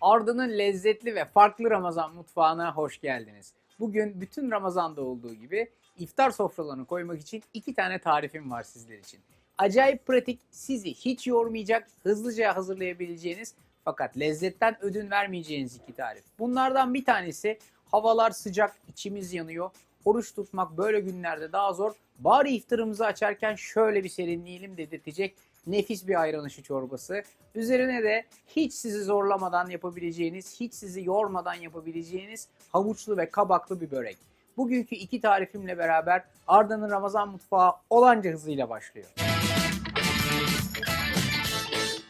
Arda'nın lezzetli ve farklı Ramazan mutfağına hoş geldiniz. Bugün bütün Ramazan'da olduğu gibi iftar sofralarını koymak için iki tane tarifim var sizler için. Acayip pratik, sizi hiç yormayacak, hızlıca hazırlayabileceğiniz fakat lezzetten ödün vermeyeceğiniz iki tarif. Bunlardan bir tanesi havalar sıcak, içimiz yanıyor. Oruç tutmak böyle günlerde daha zor. Bari iftarımızı açarken şöyle bir serinleyelim dedirtecek nefis bir ayran aşı çorbası. Üzerine de hiç sizi zorlamadan yapabileceğiniz, hiç sizi yormadan yapabileceğiniz havuçlu ve kabaklı bir börek. Bugünkü iki tarifimle beraber Arda'nın Ramazan mutfağı olanca hızıyla başlıyor.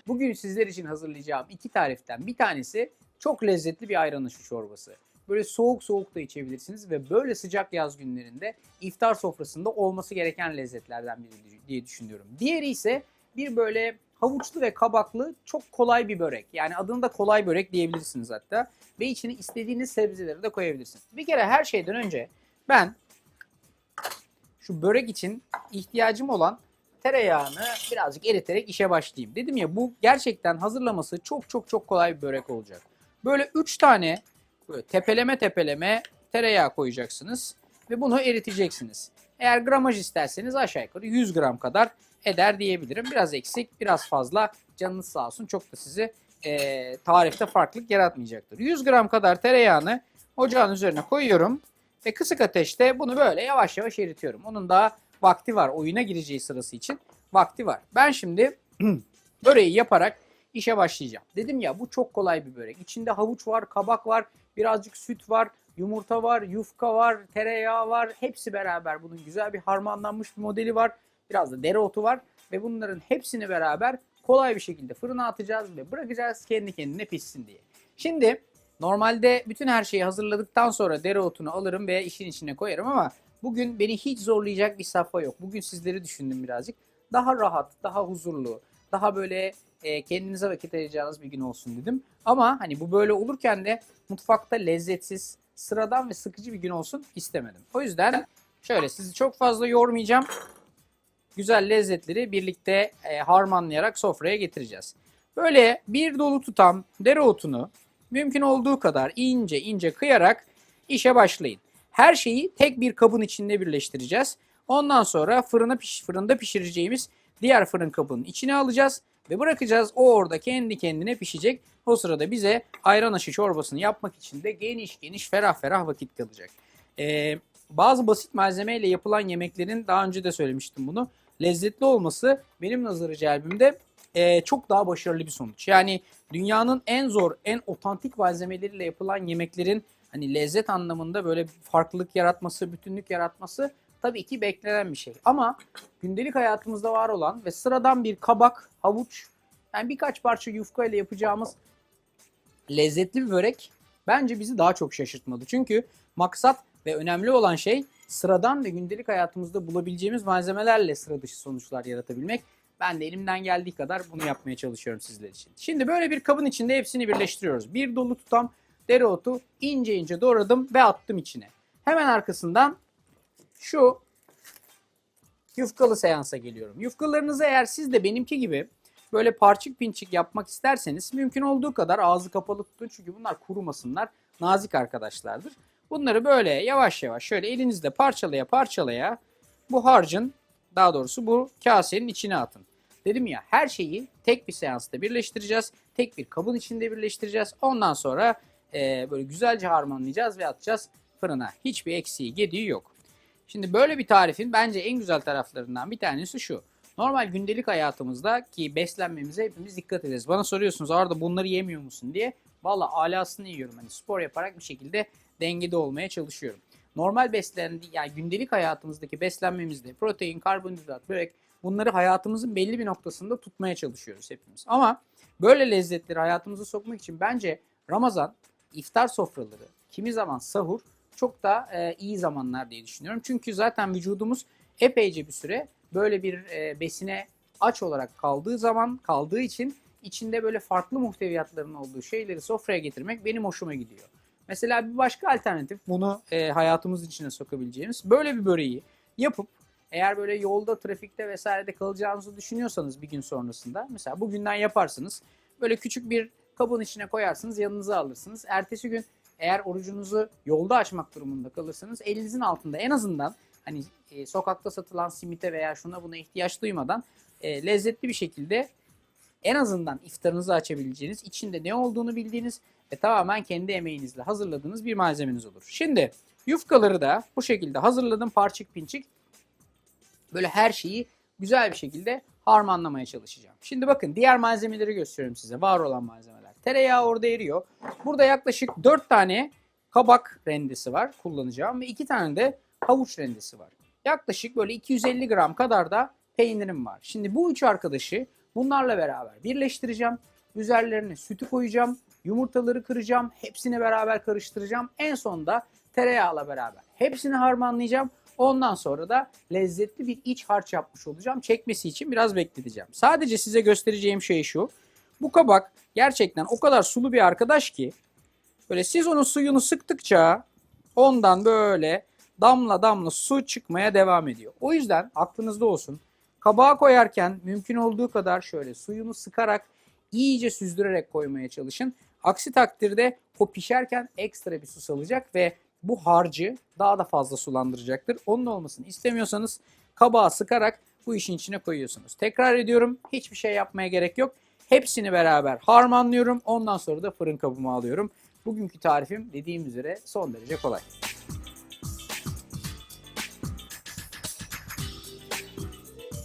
Bugün sizler için hazırlayacağım iki tariften bir tanesi çok lezzetli bir ayran aşı çorbası. Böyle soğuk soğuk da içebilirsiniz ve böyle sıcak yaz günlerinde iftar sofrasında olması gereken lezzetlerden biri diye düşünüyorum. Diğeri ise bir böyle havuçlu ve kabaklı çok kolay bir börek. Yani adını da kolay börek diyebilirsiniz hatta. Ve içine istediğiniz sebzeleri de koyabilirsiniz. Bir kere her şeyden önce ben şu börek için ihtiyacım olan tereyağını birazcık eriterek işe başlayayım. Dedim ya bu gerçekten hazırlaması çok çok çok kolay bir börek olacak. Böyle 3 tane böyle tepeleme tepeleme tereyağı koyacaksınız ve bunu eriteceksiniz. Eğer gramaj isterseniz aşağı yukarı 100 gram kadar eder diyebilirim. Biraz eksik, biraz fazla. Canınız sağ olsun. Çok da sizi e, tarifte farklılık yaratmayacaktır. 100 gram kadar tereyağını ocağın üzerine koyuyorum. Ve kısık ateşte bunu böyle yavaş yavaş eritiyorum. Onun daha vakti var. Oyuna gireceği sırası için vakti var. Ben şimdi böreği yaparak işe başlayacağım. Dedim ya bu çok kolay bir börek. İçinde havuç var, kabak var, birazcık süt var, yumurta var, yufka var, tereyağı var. Hepsi beraber bunun güzel bir harmanlanmış bir modeli var. Biraz da dereotu var ve bunların hepsini beraber kolay bir şekilde fırına atacağız ve bırakacağız kendi kendine pişsin diye. Şimdi normalde bütün her şeyi hazırladıktan sonra dereotunu alırım ve işin içine koyarım ama bugün beni hiç zorlayacak bir safha yok. Bugün sizleri düşündüm birazcık. Daha rahat, daha huzurlu, daha böyle e, kendinize vakit ayıracağınız bir gün olsun dedim. Ama hani bu böyle olurken de mutfakta lezzetsiz, sıradan ve sıkıcı bir gün olsun istemedim. O yüzden şöyle sizi çok fazla yormayacağım güzel lezzetleri birlikte e, harmanlayarak sofraya getireceğiz. Böyle bir dolu tutam dereotunu mümkün olduğu kadar ince ince kıyarak işe başlayın. Her şeyi tek bir kabın içinde birleştireceğiz. Ondan sonra fırına piş, fırında pişireceğimiz diğer fırın kabının içine alacağız ve bırakacağız. O orada kendi kendine pişecek. O sırada bize ayran aşı çorbasını yapmak için de geniş geniş ferah ferah vakit kalacak. Ee, bazı basit malzemeyle yapılan yemeklerin daha önce de söylemiştim bunu. Lezzetli olması benim nazarı celbimde e, çok daha başarılı bir sonuç. Yani dünyanın en zor, en otantik malzemeleriyle yapılan yemeklerin hani lezzet anlamında böyle farklılık yaratması, bütünlük yaratması tabii ki beklenen bir şey. Ama gündelik hayatımızda var olan ve sıradan bir kabak, havuç, yani birkaç parça yufka ile yapacağımız lezzetli bir börek bence bizi daha çok şaşırtmadı. Çünkü maksat ve önemli olan şey sıradan ve gündelik hayatımızda bulabileceğimiz malzemelerle sıra dışı sonuçlar yaratabilmek. Ben de elimden geldiği kadar bunu yapmaya çalışıyorum sizler için. Şimdi böyle bir kabın içinde hepsini birleştiriyoruz. Bir dolu tutam dereotu ince ince doğradım ve attım içine. Hemen arkasından şu yufkalı seansa geliyorum. Yufkalarınızı eğer siz de benimki gibi böyle parçık pinçik yapmak isterseniz mümkün olduğu kadar ağzı kapalı tutun. Çünkü bunlar kurumasınlar. Nazik arkadaşlardır. Bunları böyle yavaş yavaş şöyle elinizde parçalaya parçalaya bu harcın daha doğrusu bu kasenin içine atın. Dedim ya her şeyi tek bir seansta birleştireceğiz. Tek bir kabın içinde birleştireceğiz. Ondan sonra e, böyle güzelce harmanlayacağız ve atacağız fırına. Hiçbir eksiği gediği yok. Şimdi böyle bir tarifin bence en güzel taraflarından bir tanesi şu. Normal gündelik hayatımızda ki beslenmemize hepimiz dikkat ederiz. Bana soruyorsunuz Arda bunları yemiyor musun diye. Valla alasını yiyorum. Hani spor yaparak bir şekilde dengede olmaya çalışıyorum. Normal beslendi yani gündelik hayatımızdaki beslenmemizde protein, karbonhidrat, börek bunları hayatımızın belli bir noktasında tutmaya çalışıyoruz hepimiz. Ama böyle lezzetleri hayatımıza sokmak için bence Ramazan, iftar sofraları, kimi zaman sahur çok da e, iyi zamanlar diye düşünüyorum. Çünkü zaten vücudumuz epeyce bir süre böyle bir e, besine aç olarak kaldığı zaman kaldığı için içinde böyle farklı muhteviyatların olduğu şeyleri sofraya getirmek benim hoşuma gidiyor. Mesela bir başka alternatif bunu e, hayatımız içine sokabileceğimiz böyle bir böreği yapıp eğer böyle yolda, trafikte vesairede kalacağınızı düşünüyorsanız bir gün sonrasında mesela bugünden yaparsınız. Böyle küçük bir kabın içine koyarsınız, yanınıza alırsınız. Ertesi gün eğer orucunuzu yolda açmak durumunda kalırsanız elinizin altında en azından hani e, sokakta satılan simite veya şuna buna ihtiyaç duymadan e, lezzetli bir şekilde en azından iftarınızı açabileceğiniz, içinde ne olduğunu bildiğiniz ve tamamen kendi emeğinizle hazırladığınız bir malzemeniz olur. Şimdi yufkaları da bu şekilde hazırladım parçık pinçik. Böyle her şeyi güzel bir şekilde harmanlamaya çalışacağım. Şimdi bakın diğer malzemeleri gösteriyorum size. Var olan malzemeler. Tereyağı orada eriyor. Burada yaklaşık 4 tane kabak rendesi var kullanacağım ve 2 tane de havuç rendesi var. Yaklaşık böyle 250 gram kadar da peynirim var. Şimdi bu üç arkadaşı bunlarla beraber birleştireceğim. Üzerlerine sütü koyacağım. Yumurtaları kıracağım. Hepsini beraber karıştıracağım. En sonunda tereyağla beraber hepsini harmanlayacağım. Ondan sonra da lezzetli bir iç harç yapmış olacağım. Çekmesi için biraz bekleteceğim. Sadece size göstereceğim şey şu. Bu kabak gerçekten o kadar sulu bir arkadaş ki böyle siz onun suyunu sıktıkça ondan böyle damla damla su çıkmaya devam ediyor. O yüzden aklınızda olsun. Kabağa koyarken mümkün olduğu kadar şöyle suyunu sıkarak iyice süzdürerek koymaya çalışın. Aksi takdirde o pişerken ekstra bir su salacak ve bu harcı daha da fazla sulandıracaktır. Onun olmasını istemiyorsanız kabağa sıkarak bu işin içine koyuyorsunuz. Tekrar ediyorum hiçbir şey yapmaya gerek yok. Hepsini beraber harmanlıyorum. Ondan sonra da fırın kabıma alıyorum. Bugünkü tarifim dediğim üzere son derece kolay.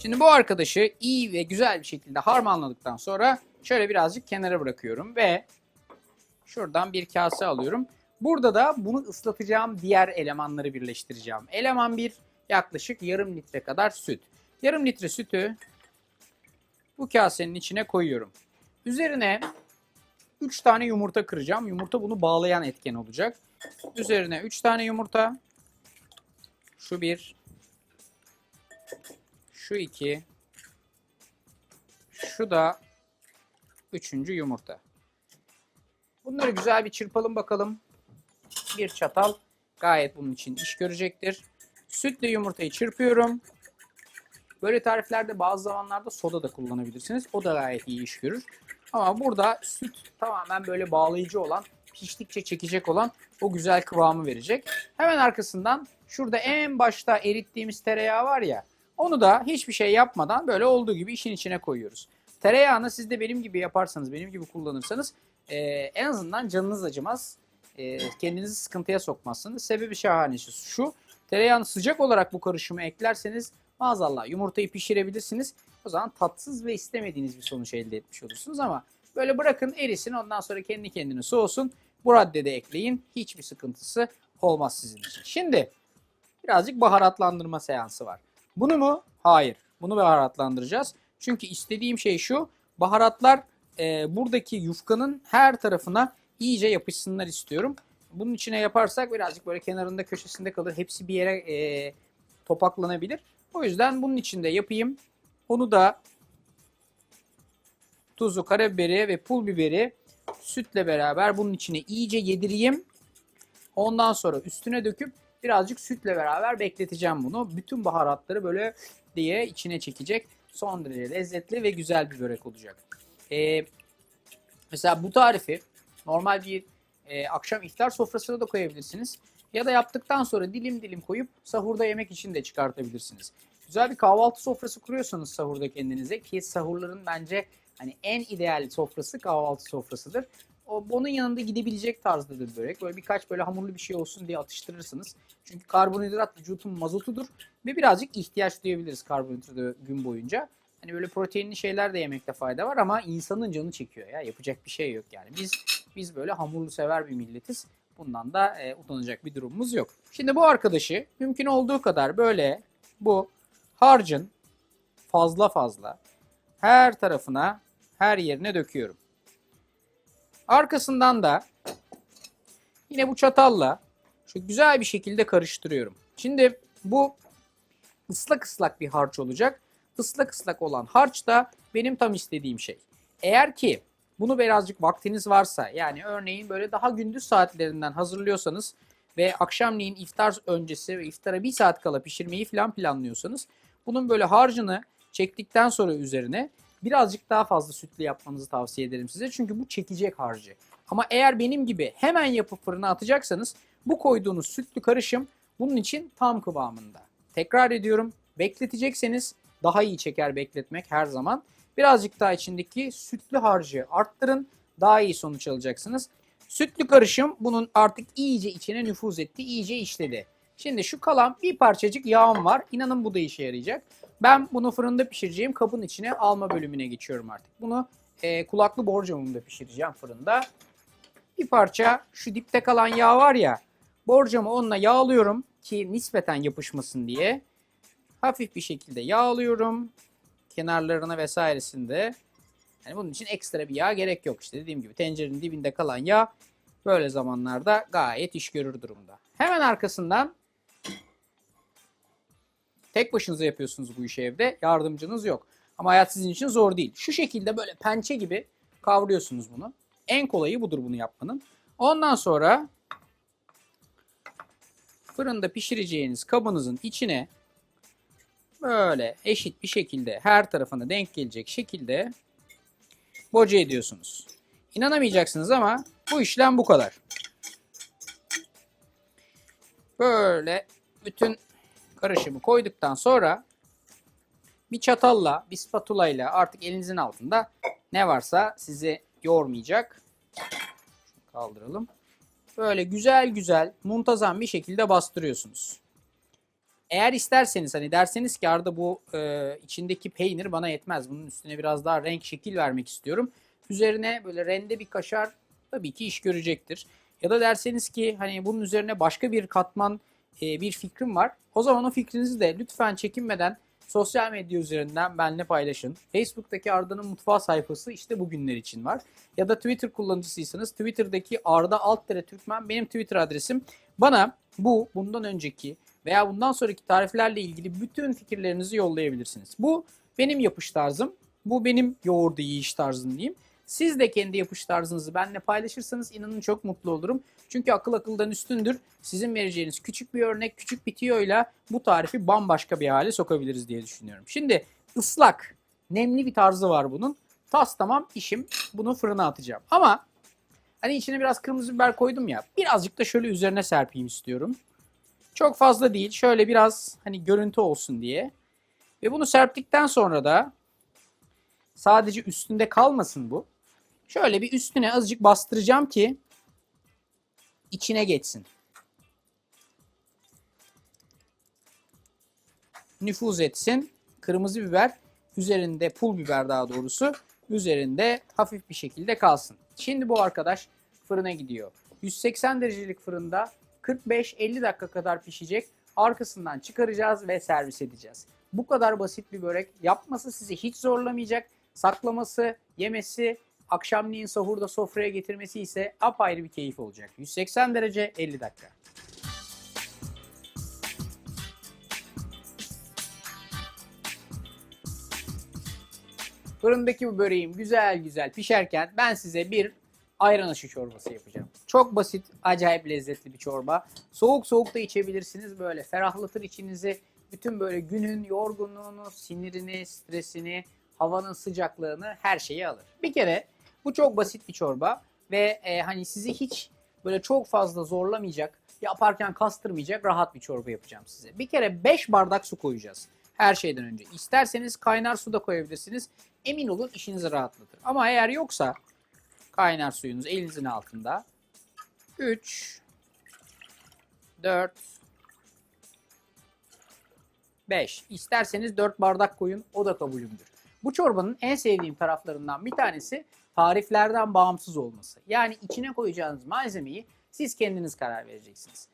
Şimdi bu arkadaşı iyi ve güzel bir şekilde harmanladıktan sonra şöyle birazcık kenara bırakıyorum ve şuradan bir kase alıyorum. Burada da bunu ıslatacağım diğer elemanları birleştireceğim. Eleman 1 yaklaşık yarım litre kadar süt. Yarım litre sütü bu kasenin içine koyuyorum. Üzerine 3 tane yumurta kıracağım. Yumurta bunu bağlayan etken olacak. Üzerine 3 tane yumurta. Şu bir. Şu iki. Şu da üçüncü yumurta. Bunları güzel bir çırpalım bakalım. Bir çatal gayet bunun için iş görecektir. Sütle yumurtayı çırpıyorum. Böyle tariflerde bazı zamanlarda soda da kullanabilirsiniz. O da gayet iyi iş görür. Ama burada süt tamamen böyle bağlayıcı olan, piştikçe çekecek olan o güzel kıvamı verecek. Hemen arkasından şurada en başta erittiğimiz tereyağı var ya, onu da hiçbir şey yapmadan böyle olduğu gibi işin içine koyuyoruz. Tereyağını siz de benim gibi yaparsanız, benim gibi kullanırsanız e, en azından canınız acımaz. E, kendinizi sıkıntıya sokmazsınız. Sebebi şahanesi şu. Tereyağını sıcak olarak bu karışımı eklerseniz maazallah yumurtayı pişirebilirsiniz. O zaman tatsız ve istemediğiniz bir sonuç elde etmiş olursunuz ama böyle bırakın erisin ondan sonra kendi kendine soğusun. Bu raddede ekleyin. Hiçbir sıkıntısı olmaz sizin için. Şimdi birazcık baharatlandırma seansı var. Bunu mu? Hayır. Bunu baharatlandıracağız. Çünkü istediğim şey şu. Baharatlar e, buradaki yufkanın her tarafına iyice yapışsınlar istiyorum. Bunun içine yaparsak birazcık böyle kenarında köşesinde kalır. Hepsi bir yere e, topaklanabilir. O yüzden bunun içinde yapayım. Onu da tuzu, karabiberi ve pul biberi sütle beraber bunun içine iyice yedireyim. Ondan sonra üstüne döküp birazcık sütle beraber bekleteceğim bunu. Bütün baharatları böyle diye içine çekecek. Son derece lezzetli ve güzel bir börek olacak. Ee, mesela bu tarifi normal bir e, akşam iftar sofrasına da koyabilirsiniz. Ya da yaptıktan sonra dilim dilim koyup sahurda yemek için de çıkartabilirsiniz. Güzel bir kahvaltı sofrası kuruyorsanız sahurda kendinize ki sahurların bence hani en ideal sofrası kahvaltı sofrasıdır. O bunun yanında gidebilecek tarzdadır börek. Böyle birkaç böyle hamurlu bir şey olsun diye atıştırırsınız. Çünkü karbonhidrat vücutun mazotudur ve birazcık ihtiyaç duyabiliriz karbonhidrata gün boyunca. Hani böyle proteinli şeyler de yemekte fayda var ama insanın canı çekiyor ya. Yapacak bir şey yok yani. Biz biz böyle hamurlu sever bir milletiz. Bundan da e, utanacak bir durumumuz yok. Şimdi bu arkadaşı mümkün olduğu kadar böyle bu harcın fazla fazla her tarafına her yerine döküyorum. Arkasından da yine bu çatalla şu güzel bir şekilde karıştırıyorum. Şimdi bu ıslak ıslak bir harç olacak. ıslak ıslak olan harç da benim tam istediğim şey. Eğer ki bunu birazcık vaktiniz varsa yani örneğin böyle daha gündüz saatlerinden hazırlıyorsanız ve akşamleyin iftar öncesi ve iftara bir saat kala pişirmeyi falan planlıyorsanız bunun böyle harcını çektikten sonra üzerine birazcık daha fazla sütlü yapmanızı tavsiye ederim size. Çünkü bu çekecek harcı. Ama eğer benim gibi hemen yapıp fırına atacaksanız bu koyduğunuz sütlü karışım bunun için tam kıvamında. Tekrar ediyorum bekletecekseniz daha iyi çeker bekletmek her zaman. Birazcık daha içindeki sütlü harcı arttırın daha iyi sonuç alacaksınız. Sütlü karışım bunun artık iyice içine nüfuz etti, iyice işledi. Şimdi şu kalan bir parçacık yağım var. İnanın bu da işe yarayacak. Ben bunu fırında pişireceğim kabın içine alma bölümüne geçiyorum artık. Bunu e, kulaklı borcamımda pişireceğim fırında. Bir parça şu dipte kalan yağ var ya borcamı onunla yağlıyorum ki nispeten yapışmasın diye. Hafif bir şekilde yağlıyorum. Kenarlarına vesairesinde. Yani bunun için ekstra bir yağ gerek yok. İşte dediğim gibi tencerenin dibinde kalan yağ böyle zamanlarda gayet iş görür durumda. Hemen arkasından tek başınıza yapıyorsunuz bu işi evde. Yardımcınız yok. Ama hayat sizin için zor değil. Şu şekilde böyle pençe gibi kavruyorsunuz bunu. En kolayı budur bunu yapmanın. Ondan sonra fırında pişireceğiniz kabınızın içine böyle eşit bir şekilde her tarafına denk gelecek şekilde boca ediyorsunuz. İnanamayacaksınız ama bu işlem bu kadar. Böyle bütün karışımı koyduktan sonra bir çatalla, bir spatula ile artık elinizin altında ne varsa sizi yormayacak. Kaldıralım. Böyle güzel güzel muntazam bir şekilde bastırıyorsunuz. Eğer isterseniz hani derseniz ki Arda bu e, içindeki peynir bana yetmez. Bunun üstüne biraz daha renk şekil vermek istiyorum. Üzerine böyle rende bir kaşar tabii ki iş görecektir. Ya da derseniz ki hani bunun üzerine başka bir katman e, bir fikrim var. O zaman o fikrinizi de lütfen çekinmeden sosyal medya üzerinden benimle paylaşın. Facebook'taki Arda'nın mutfağı sayfası işte bugünler için var. Ya da Twitter kullanıcısıysanız Twitter'daki Arda Altere Türkmen benim Twitter adresim. Bana bu, bundan önceki veya bundan sonraki tariflerle ilgili bütün fikirlerinizi yollayabilirsiniz. Bu benim yapış tarzım. Bu benim yoğurdu yiyiş tarzım diyeyim. Siz de kendi yapış tarzınızı benimle paylaşırsanız inanın çok mutlu olurum. Çünkü akıl akıldan üstündür. Sizin vereceğiniz küçük bir örnek, küçük bir tiyoyla bu tarifi bambaşka bir hale sokabiliriz diye düşünüyorum. Şimdi ıslak, nemli bir tarzı var bunun. Tas tamam işim bunu fırına atacağım. Ama hani içine biraz kırmızı biber koydum ya. Birazcık da şöyle üzerine serpeyim istiyorum. Çok fazla değil. Şöyle biraz hani görüntü olsun diye. Ve bunu serptikten sonra da sadece üstünde kalmasın bu. Şöyle bir üstüne azıcık bastıracağım ki içine geçsin. Nüfuz etsin. Kırmızı biber üzerinde pul biber daha doğrusu üzerinde hafif bir şekilde kalsın. Şimdi bu arkadaş fırına gidiyor. 180 derecelik fırında 45-50 dakika kadar pişecek. Arkasından çıkaracağız ve servis edeceğiz. Bu kadar basit bir börek. Yapması sizi hiç zorlamayacak. Saklaması, yemesi, akşamleyin sahurda sofraya getirmesi ise apayrı bir keyif olacak. 180 derece 50 dakika. Fırındaki bu böreğim güzel güzel pişerken ben size bir ayran aşı çorbası yapacağım. Çok basit, acayip lezzetli bir çorba. Soğuk soğuk da içebilirsiniz böyle ferahlatır içinizi. Bütün böyle günün yorgunluğunu, sinirini, stresini, havanın sıcaklığını her şeyi alır. Bir kere bu çok basit bir çorba ve e, hani sizi hiç böyle çok fazla zorlamayacak, yaparken kastırmayacak rahat bir çorba yapacağım size. Bir kere 5 bardak su koyacağız her şeyden önce. İsterseniz kaynar su da koyabilirsiniz. Emin olun işinizi rahatlatır. Ama eğer yoksa kaynar suyunuz elinizin altında. 3 4 5. İsterseniz 4 bardak koyun o da kabulümdür. Bu çorbanın en sevdiğim taraflarından bir tanesi tariflerden bağımsız olması. Yani içine koyacağınız malzemeyi siz kendiniz karar vereceksiniz.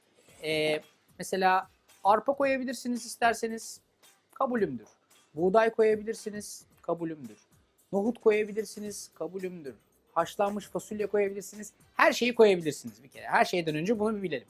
Ee, mesela arpa koyabilirsiniz isterseniz kabulümdür. Buğday koyabilirsiniz kabulümdür. Nohut koyabilirsiniz kabulümdür. Haşlanmış fasulye koyabilirsiniz. Her şeyi koyabilirsiniz bir kere. Her şeyden önce bunu bir bilelim.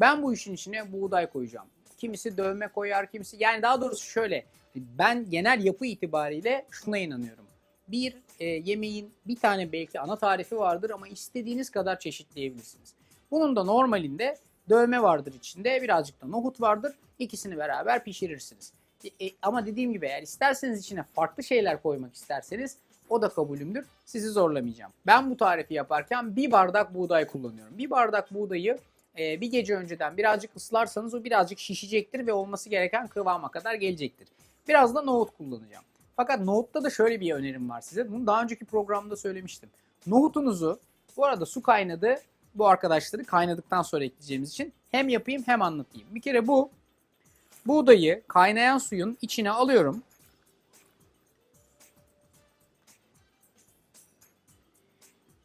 Ben bu işin içine buğday koyacağım. kimisi dövme koyar, kimisi yani daha doğrusu şöyle ben genel yapı itibariyle şuna inanıyorum. Bir e, yemeğin bir tane belki ana tarifi vardır ama istediğiniz kadar çeşitleyebilirsiniz. Bunun da normalinde dövme vardır içinde, birazcık da nohut vardır. İkisini beraber pişirirsiniz. E, e, ama dediğim gibi eğer isterseniz içine farklı şeyler koymak isterseniz o da kabulümdür. Sizi zorlamayacağım. Ben bu tarifi yaparken bir bardak buğday kullanıyorum. Bir bardak buğdayı e, bir gece önceden birazcık ıslarsanız o birazcık şişecektir ve olması gereken kıvama kadar gelecektir. Biraz da nohut kullanacağım. Fakat nohutta da şöyle bir önerim var size. Bunu daha önceki programda söylemiştim. Nohutunuzu bu arada su kaynadı. Bu arkadaşları kaynadıktan sonra ekleyeceğimiz için hem yapayım hem anlatayım. Bir kere bu buğdayı kaynayan suyun içine alıyorum.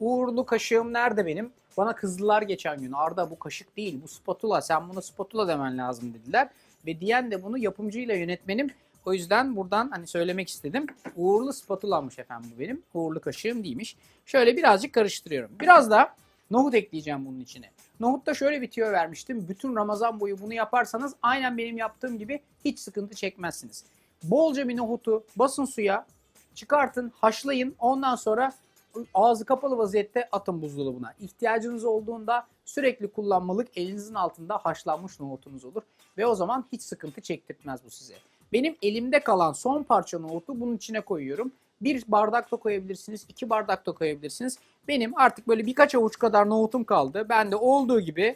Uğurlu kaşığım nerede benim? Bana kızdılar geçen gün. Arda bu kaşık değil bu spatula. Sen buna spatula demen lazım dediler. Ve diyen de bunu yapımcıyla yönetmenim. O yüzden buradan hani söylemek istedim. Uğurlu spatulanmış efendim bu benim. Uğurlu kaşığım değilmiş. Şöyle birazcık karıştırıyorum. Biraz da nohut ekleyeceğim bunun içine. Nohutta şöyle bir tüyo vermiştim. Bütün Ramazan boyu bunu yaparsanız aynen benim yaptığım gibi hiç sıkıntı çekmezsiniz. Bolca bir nohutu basın suya, çıkartın, haşlayın. Ondan sonra ağzı kapalı vaziyette atın buzdolabına. İhtiyacınız olduğunda sürekli kullanmalık elinizin altında haşlanmış nohutunuz olur. Ve o zaman hiç sıkıntı çektirtmez bu size. Benim elimde kalan son parça nohutu bunun içine koyuyorum. Bir bardak da koyabilirsiniz, iki bardak da koyabilirsiniz. Benim artık böyle birkaç avuç kadar nohutum kaldı. Ben de olduğu gibi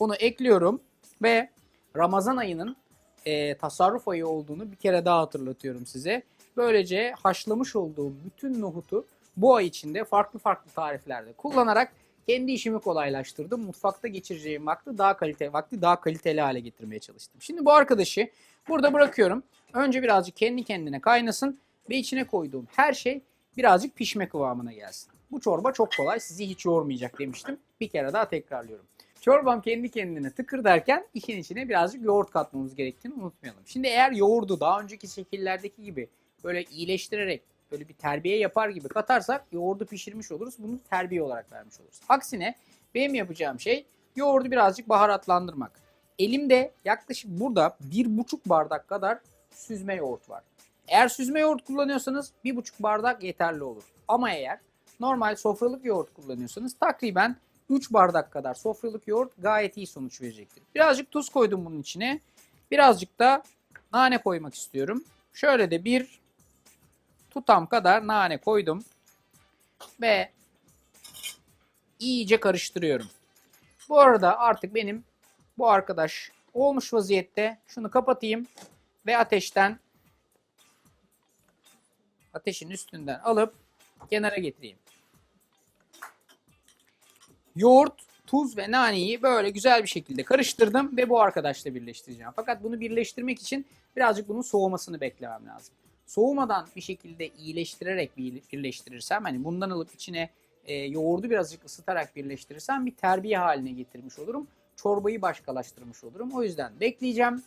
bunu ekliyorum ve Ramazan ayının e, tasarruf ayı olduğunu bir kere daha hatırlatıyorum size. Böylece haşlamış olduğum bütün nohutu bu ay içinde farklı farklı tariflerde kullanarak kendi işimi kolaylaştırdım. Mutfakta geçireceğim vakti daha kalite vakti daha kaliteli hale getirmeye çalıştım. Şimdi bu arkadaşı burada bırakıyorum. Önce birazcık kendi kendine kaynasın ve içine koyduğum her şey birazcık pişme kıvamına gelsin. Bu çorba çok kolay, sizi hiç yormayacak demiştim. Bir kere daha tekrarlıyorum. Çorbam kendi kendine tıkır derken işin içine birazcık yoğurt katmamız gerektiğini unutmayalım. Şimdi eğer yoğurdu daha önceki şekillerdeki gibi böyle iyileştirerek böyle bir terbiye yapar gibi katarsak yoğurdu pişirmiş oluruz. Bunu terbiye olarak vermiş oluruz. Aksine benim yapacağım şey yoğurdu birazcık baharatlandırmak. Elimde yaklaşık burada bir buçuk bardak kadar süzme yoğurt var. Eğer süzme yoğurt kullanıyorsanız bir buçuk bardak yeterli olur. Ama eğer normal sofralık yoğurt kullanıyorsanız takriben 3 bardak kadar sofralık yoğurt gayet iyi sonuç verecektir. Birazcık tuz koydum bunun içine. Birazcık da nane koymak istiyorum. Şöyle de bir tutam kadar nane koydum. Ve iyice karıştırıyorum. Bu arada artık benim bu arkadaş olmuş vaziyette. Şunu kapatayım ve ateşten ateşin üstünden alıp kenara getireyim. Yoğurt, tuz ve naneyi böyle güzel bir şekilde karıştırdım ve bu arkadaşla birleştireceğim. Fakat bunu birleştirmek için birazcık bunun soğumasını beklemem lazım. Soğumadan bir şekilde iyileştirerek birleştirirsem hani bundan alıp içine e, yoğurdu birazcık ısıtarak birleştirirsem bir terbiye haline getirmiş olurum. Çorbayı başkalaştırmış olurum. O yüzden bekleyeceğim.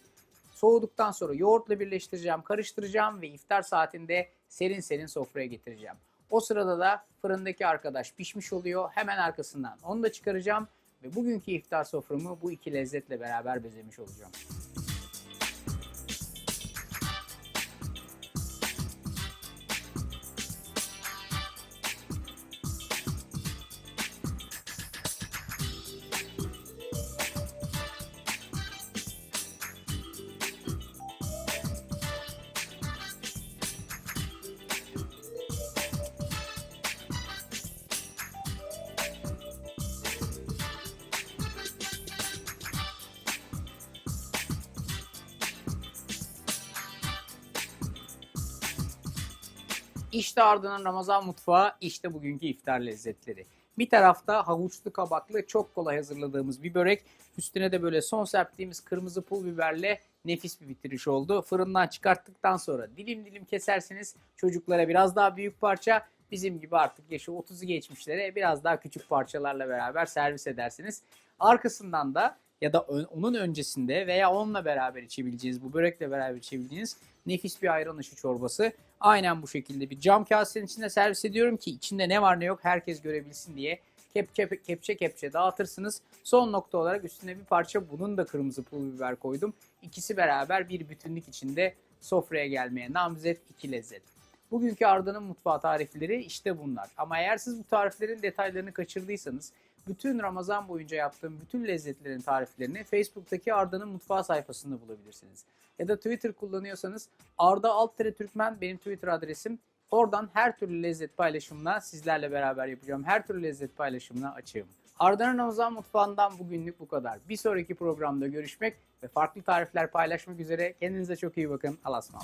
Soğuduktan sonra yoğurtla birleştireceğim, karıştıracağım ve iftar saatinde serin serin sofraya getireceğim. O sırada da fırındaki arkadaş pişmiş oluyor. Hemen arkasından onu da çıkaracağım ve bugünkü iftar soframı bu iki lezzetle beraber bezemiş olacağım. İşte ardından Ramazan mutfağı, işte bugünkü iftar lezzetleri. Bir tarafta havuçlu kabaklı çok kolay hazırladığımız bir börek. Üstüne de böyle son serptiğimiz kırmızı pul biberle nefis bir bitiriş oldu. Fırından çıkarttıktan sonra dilim dilim kesersiniz. Çocuklara biraz daha büyük parça, bizim gibi artık yaşı 30'u geçmişlere biraz daha küçük parçalarla beraber servis edersiniz. Arkasından da ya da onun öncesinde veya onunla beraber içebileceğiniz, bu börekle beraber içebileceğiniz nefis bir ayran ışığı çorbası. Aynen bu şekilde bir cam kasenin içinde servis ediyorum ki içinde ne var ne yok herkes görebilsin diye kepçe kepçe kepçe dağıtırsınız. Son nokta olarak üstüne bir parça bunun da kırmızı pul biber koydum. İkisi beraber bir bütünlük içinde sofraya gelmeye namzet iki lezzet. Bugünkü Arda'nın mutfağı tarifleri işte bunlar. Ama eğer siz bu tariflerin detaylarını kaçırdıysanız bütün Ramazan boyunca yaptığım bütün lezzetlerin tariflerini Facebook'taki Arda'nın mutfağı sayfasında bulabilirsiniz. Ya da Twitter kullanıyorsanız Arda Alttire Türkmen benim Twitter adresim. Oradan her türlü lezzet paylaşımına sizlerle beraber yapacağım. Her türlü lezzet paylaşımına açığım. Arda'nın Ramazan mutfağından bugünlük bu kadar. Bir sonraki programda görüşmek ve farklı tarifler paylaşmak üzere. Kendinize çok iyi bakın. Allah'a ısmarladık.